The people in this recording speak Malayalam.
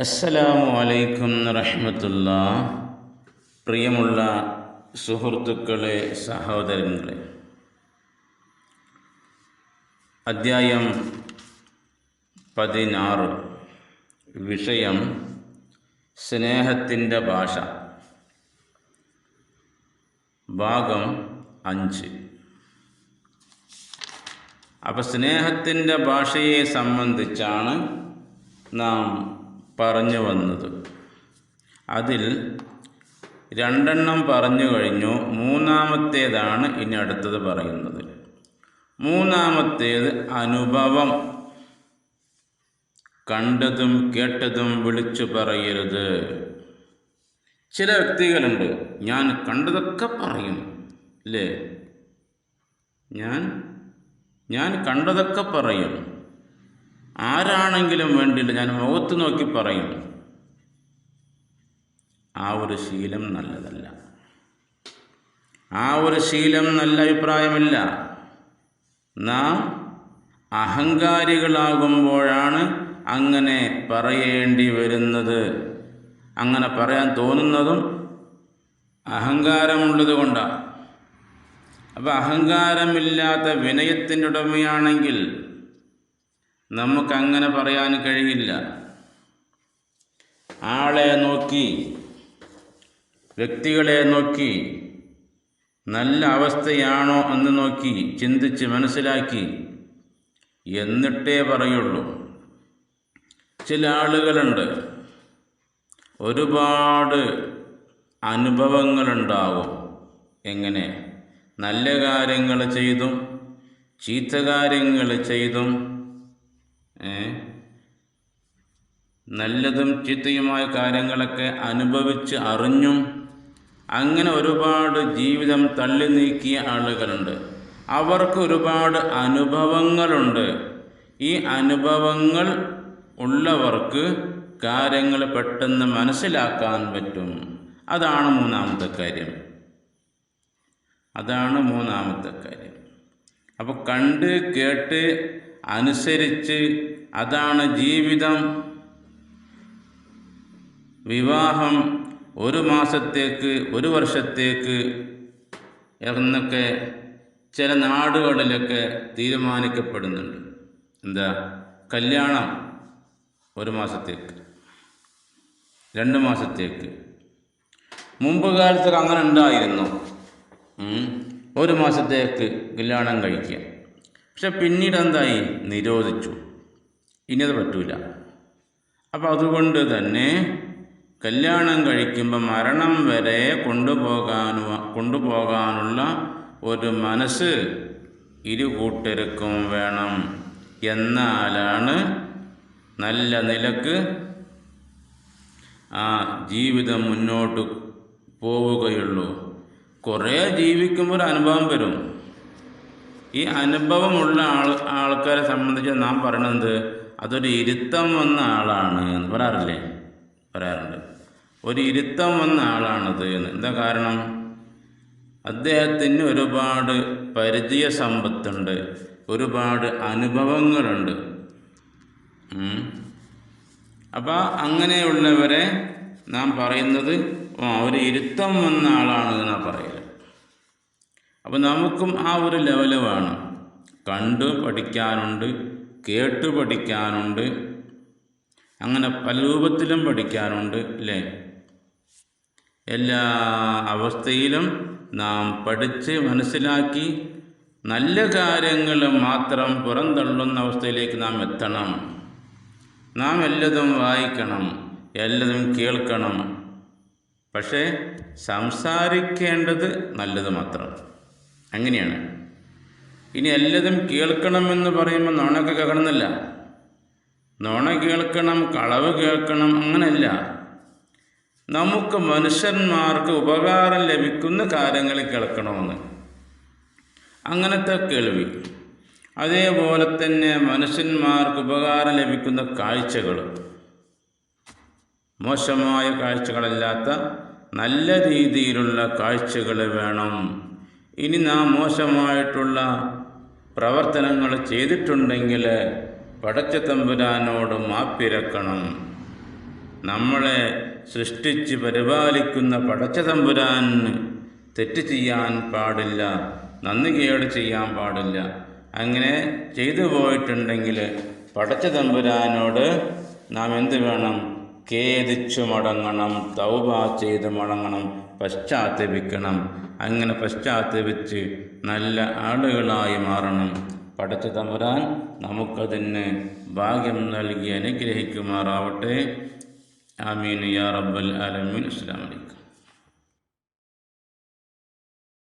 അസ്സലാമു അലൈക്കും റഹ്മത്തുള്ള പ്രിയമുള്ള സുഹൃത്തുക്കളെ സഹോദരങ്ങളെ. അദ്ധ്യായം പതിനാറ്. വിഷയം സ്നേഹത്തിന്റെ ഭാഷ. ഭാഗം അഞ്ച്. അപ്പോൾ സ്നേഹത്തിന്റെ ഭാഷയെ സംബന്ധിച്ചാണ് നാം പറഞ്ഞു വന്നത്. അതിൽ രണ്ടെണ്ണം പറഞ്ഞു കഴിഞ്ഞു. മൂന്നാമത്തേതാണ് ഇനി അടുത്തത് പറയുന്നത്. മൂന്നാമത്തേത് അനുഭവം. കണ്ടതും കേട്ടതും വിളിച്ചു പറയരുത്. ചില വ്യക്തികളുണ്ട് ഞാൻ കണ്ടതൊക്കെ പറയും. അല്ലേ ഞാൻ? ഞാൻ കണ്ടതൊക്കെ പറയും. ആരാണെങ്കിലും വേണ്ടിയിട്ട് ഞാൻ മുഖത്ത് നോക്കി പറയും. ആ ഒരു ശീലം നല്ലതല്ല. ആ ഒരു ശീലം നല്ല അഭിപ്രായമില്ല. നാം അഹങ്കാരികളാകുമ്പോഴാണ് അങ്ങനെ പറയേണ്ടി വരുന്നത്. അങ്ങനെ പറയാൻ തോന്നുന്നതും അഹങ്കാരമുള്ളത് കൊണ്ടാണ് അപ്പോൾ അഹങ്കാരമില്ലാത്ത വിനയത്തിന്റെ ഉടമയാണെങ്കിൽ നമുക്കങ്ങനെ പറയാൻ കഴിയില്ല. ആളെ നോക്കി വ്യക്തികളെ നോക്കി നല്ല അവസ്ഥയാണോ എന്ന് നോക്കി ചിന്തിച്ച് മനസ്സിലാക്കി എന്നിട്ടേ പറയുള്ളൂ. ചില ആളുകളുണ്ട് ഒരുപാട് അനുഭവങ്ങളുണ്ടാവും എങ്ങനെ? നല്ല കാര്യങ്ങൾ ചെയ്തും ചീത്ത കാര്യങ്ങൾ ചെയ്തും നല്ലതും ചീത്തയുമായ കാര്യങ്ങളൊക്കെ അനുഭവിച്ച് അറിഞ്ഞും അങ്ങനെ ഒരുപാട് ജീവിതം തള്ളി നീക്കിയ ആളുകളുണ്ട്. അവർക്ക് ഒരുപാട് അനുഭവങ്ങളുണ്ട്. ഈ അനുഭവങ്ങൾ ഉള്ളവർക്ക് കാര്യങ്ങൾ പെട്ടെന്ന് മനസ്സിലാക്കാൻ പറ്റും. അതാണ് മൂന്നാമത്തെ കാര്യം. അതാണ് മൂന്നാമത്തെ കാര്യം. അപ്പോൾ കണ്ട് കേട്ട് അനുസരിച്ച് അതാണ് ജീവിതം. വിവാഹം ഒരു മാസത്തേക്ക് ഒരു വർഷത്തേക്ക് എന്നൊക്കെ ചില നാടുകളിലൊക്കെ തീരുമാനിക്കപ്പെടുന്നുണ്ട്. എന്താ? കല്യാണം ഒരു മാസത്തേക്ക് രണ്ട് മാസത്തേക്ക്. മുമ്പ് കാലത്തൊക്കെ അങ്ങനെ ഉണ്ടായിരുന്നു. ഒരു മാസത്തേക്ക് കല്യാണം കഴിക്കുക. പക്ഷെ പിന്നീട് എന്തായി? നിരോധിച്ചു. ഇനി അത് പറ്റൂല. അപ്പോൾ അതുകൊണ്ട് തന്നെ കല്യാണം കഴിക്കുമ്പോൾ മരണം വരെ കൊണ്ടുപോകാനു കൊണ്ടുപോകാനുള്ള ഒരു മനസ്സ് ഇരു കൂട്ടർക്കും വേണം. എന്നാലാണ് നല്ല നിലയ്ക്ക് ആ ജീവിതം മുന്നോട്ട് പോവുകയുള്ളൂ. കുറേ ജീവിക്കുമ്പോൾ ഒരു അനുഭവം വരും. ഈ അനുഭവമുള്ള ആൾ ആൾക്കാരെ സംബന്ധിച്ച് നാം പറയണത് അതൊരു ഇരുത്തം വന്ന ആളാണ് എന്ന് പറയാറില്ലേ? പറയാറുണ്ട്. ഒരു ഇരുത്തം വന്ന ആളാണത് എന്ന്. എന്താ കാരണം? അദ്ദേഹത്തിന് ഒരുപാട് പരിചയ സമ്പത്തുണ്ട്. ഒരുപാട് അനുഭവങ്ങളുണ്ട്. അപ്പോൾ അങ്ങനെയുള്ളവരെ നാം പറയുന്നത് ഒരു ഇരുത്തം വന്ന ആളാണ് എന്നാണ് പറയൽ അപ്പോൾ നമുക്കും ആ ഒരു ലെവൽ വേണം. കണ്ട് പഠിക്കാനുണ്ട് കേട്ട് പഠിക്കാനുണ്ട് അങ്ങനെ പല രൂപത്തിലും പഠിക്കാനുണ്ട് അല്ലേ എല്ലാ അവസ്ഥയിലും നാം പഠിച്ച് മനസ്സിലാക്കി നല്ല കാര്യങ്ങൾ മാത്രം പുറന്തള്ളുന്ന അവസ്ഥയിലേക്ക് നാം എത്തണം. നാം എല്ലതും വായിക്കണം എല്ലതും കേൾക്കണം. പക്ഷേ സംസാരിക്കേണ്ടത് നല്ലത് മാത്രം. അങ്ങനെയാണ്. ഇനി എല്ലതും കേൾക്കണമെന്ന് പറയുമ്പോൾ നോണൊക്കെ കേൾക്കണമെന്നല്ല. നോണ കേൾക്കണം കളവ് കേൾക്കണം അങ്ങനെയല്ല. നമുക്ക് മനുഷ്യന്മാർക്ക് ഉപകാരം ലഭിക്കുന്ന കാര്യങ്ങൾ കേൾക്കണമെന്ന്. അങ്ങനത്തെ കേൾവി. അതേപോലെ തന്നെ മനുഷ്യന്മാർക്ക് ഉപകാരം ലഭിക്കുന്ന കാഴ്ചകൾ. മോശമായ കാഴ്ചകളല്ലാത്ത നല്ല രീതിയിലുള്ള കാഴ്ചകൾ വേണം. ഇനി നാം മോശമായിട്ടുള്ള പ്രവർത്തനങ്ങൾ ചെയ്തിട്ടുണ്ടെങ്കിൽ പടച്ച തമ്പുരാനോട് മാപ്പിരക്കണം നമ്മളെ സൃഷ്ടിച്ച് പരിപാലിക്കുന്ന പടച്ച തമ്പുരാന് തെറ്റ് ചെയ്യാൻ പാടില്ല നന്ദി കേട് ചെയ്യാൻ പാടില്ല. അങ്ങനെ ചെയ്തു പോയിട്ടുണ്ടെങ്കിൽ പടച്ച തമ്പുരാനോട് നാം എന്ത് വേണം? ഖേദിച്ചു മടങ്ങണം തൗബ ചെയ്ത് മടങ്ങണം പശ്ചാത്തപിക്കണം. അങ്ങനെ പശ്ചാത്തപിച്ച് നല്ല ആളുകളായി മാറണം. പടച്ചു തമ്പുരാൻ നമുക്കതിന് ഭാഗ്യം നൽകി അനുഗ്രഹിക്കുമാറാവട്ടെ. ആമീൻ. യാ റബ്ബൽ ആലമീൻ. അസ്സലാമു അലൈക്കും.